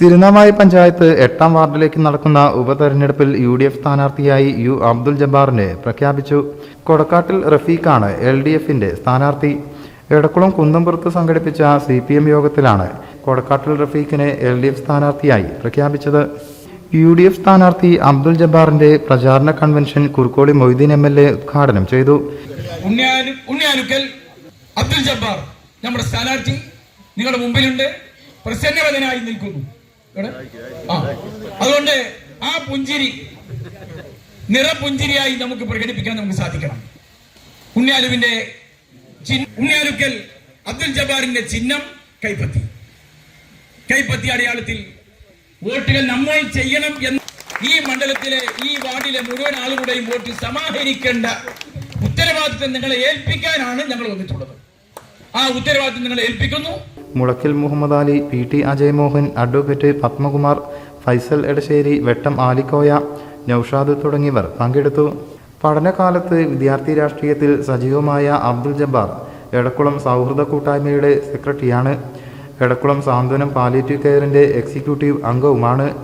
തിരുനാവായി പഞ്ചായത്ത് എട്ടാം വാർഡിലേക്ക് നടക്കുന്ന ഉപതെരഞ്ഞെടുപ്പിൽ യു ഡി എഫ് സ്ഥാനാർത്ഥിയായി യു അബ്ദുൽ ജബ്ബാറിനെ പ്രഖ്യാപിച്ചു. കൊടക്കാട്ടിൽ റഫീഖാണ് എൽ ഡി എഫിന്റെ സ്ഥാനാർത്ഥി. എടക്കുളം കുന്നംപുറത്ത് സംഘടിപ്പിച്ച സി പി എം യോഗത്തിലാണ് കൊടക്കാട്ടിൽ റഫീഖിനെ എൽ ഡി എഫ് സ്ഥാനാർത്ഥിയായി പ്രഖ്യാപിച്ചത്. യു ഡി എഫ് സ്ഥാനാർത്ഥി അബ്ദുൽ ജബ്ബാറിന്റെ പ്രചാരണ convention Kurukkoli Moideen M L A ഉദ്ഘാടനം ചെയ്തു. അബ്ദുൽ ജബ്ബാർ നമ്മുടെ സ്ഥാനാർത്ഥി നിങ്ങളുടെ മുമ്പിലുണ്ട്. പ്രസന്നവതനായി നിൽക്കുന്നു. അതുകൊണ്ട് ആ പുഞ്ചിരി നിറപുഞ്ചിരിയായി നമുക്ക് പ്രകടിപ്പിക്കാൻ നമുക്ക് സാധിക്കണം. ഉണ്ണിയാലുവിന്റെ ഉണ്ണിയാലുക്കൽ അബ്ദുൽ ജബാറിന്റെ ചിഹ്നം കൈപ്പത്തി. കൈപ്പത്തി അടയാളത്തിൽ വോട്ടുകൾ നമ്മൾ ചെയ്യണം എന്ന് ഈ മണ്ഡലത്തിലെ ഈ വാർഡിലെ മുഴുവൻ ആളുകളുടെയും വോട്ട് സമാഹരിക്കേണ്ട ഉത്തരവാദിത്വം നിങ്ങളെ ഏൽപ്പിക്കാനാണ് ഞങ്ങൾ വന്നിട്ടുള്ളത്. ആ ഉത്തരവാദിത്വം നിങ്ങളെ ഏൽപ്പിക്കുന്നു. Mulakkil Muhammad Ali P T Ajay Mohan advocate Padmakumar Faisal Edassery Vettam Alikoya Noushad തുടങ്ങിയവർ പങ്കെടുത്തു. പഠനകാലത്ത് വിദ്യാർത്ഥി രാഷ്ട്രീയത്തിൽ സജീവമായ അബ്ദുൽ ജബ്ബാർ എടക്കുളം സൗഹൃദ കൂട്ടായ്മയുടെ സെക്രട്ടറിയാണ്. എടക്കുളം സാന്ത്വനം പാലിയേറ്റീവ് കെയറിന്റെ എക്സിക്യൂട്ടീവ് അംഗവുമാണ്.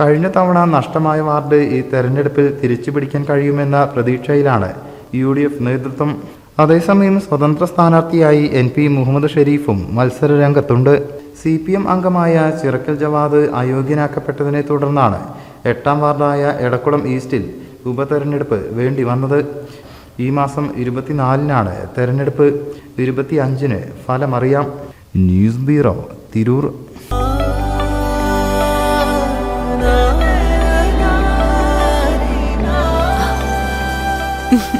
കഴിഞ്ഞ തവണ നഷ്ടമായ വാർഡ് ഈ തെരഞ്ഞെടുപ്പിൽ തിരിച്ചുപിടിക്കാൻ കഴിയുമെന്ന പ്രതീക്ഷയിലാണ് യു ഡി എഫ് നേതൃത്വം. അതേസമയം സ്വതന്ത്ര സ്ഥാനാർത്ഥിയായി എൻ പി മുഹമ്മദ് ഷെരീഫും മത്സര രംഗത്തുണ്ട് സി പി എം അംഗമായ ചിറക്കൽ ജവാദ് അയോഗ്യനാക്കപ്പെട്ടതിനെ തുടർന്നാണ് എട്ടാം വാർഡായ എടക്കുളം ഈസ്റ്റിൽ ഉപതെരഞ്ഞെടുപ്പ് വേണ്ടി വന്നത്. ഈ മാസം ഇരുപത്തിനാലിനാണ് തെരഞ്ഞെടുപ്പ്. ഇരുപത്തി അഞ്ചിന് ഫലമറിയാം. News bureau Tirur.